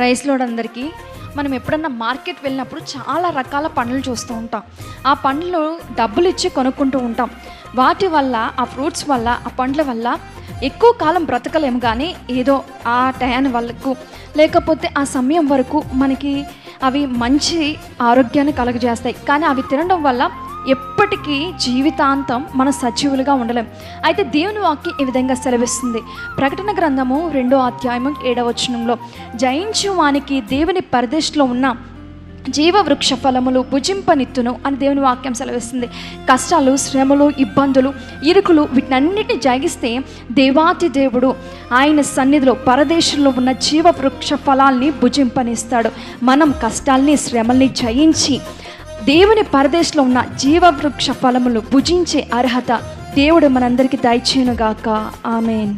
Rice load అందరికీ. మనం ఎప్పుడన్నా మార్కెట్ వెళ్ళినప్పుడు చాలా రకాల పండ్లు చూస్తూ ఉంటాం. ఆ పండ్లు డబ్బులు ఇచ్చి కొనుక్కుంటూ ఉంటాం. వాటి వల్ల ఆ ఫ్రూట్స్ వల్ల ఆ పండ్ల వల్ల ఎక్కువ కాలం బ్రతకలేము కానీ ఏదో ఆ టయాన్ వరకు లేకపోతే ఆ సమయం వరకు మనకి అవి మంచి ఆరోగ్యాన్ని కలుగజేస్తాయి. కానీ అవి తినడం వల్ల ఎప్పటికీ జీవితాంతం మన సజీవులుగా ఉండలేం. అయితే దేవుని వాక్యం ఈ విధంగా సెలవిస్తుంది. ప్రకటన గ్రంథము రెండో అధ్యాయము ఏడవచనంలో జయించు వానికి దేవుని పరిదేశంలో ఉన్న జీవవృక్ష ఫలములు భుజింపనిత్తును అని దేవుని వాక్యం సెలవిస్తుంది. కష్టాలు శ్రమలు ఇబ్బందులు ఇరుకులు వీటన్నిటిని జాగిస్తే దేవాతి దేవుడు ఆయన సన్నిధిలో పరదేశంలో ఉన్న జీవవృక్ష ఫలాల్ని భుజింపనిస్తాడు. మనం కష్టాల్ని శ్రమల్ని జయించి దేవుని పరదేశంలో ఉన్న జీవవృక్ష ఫలములు భుజించే అర్హత దేవుడు మనందరికీ దయచేయునుగాక. ఆమెన్.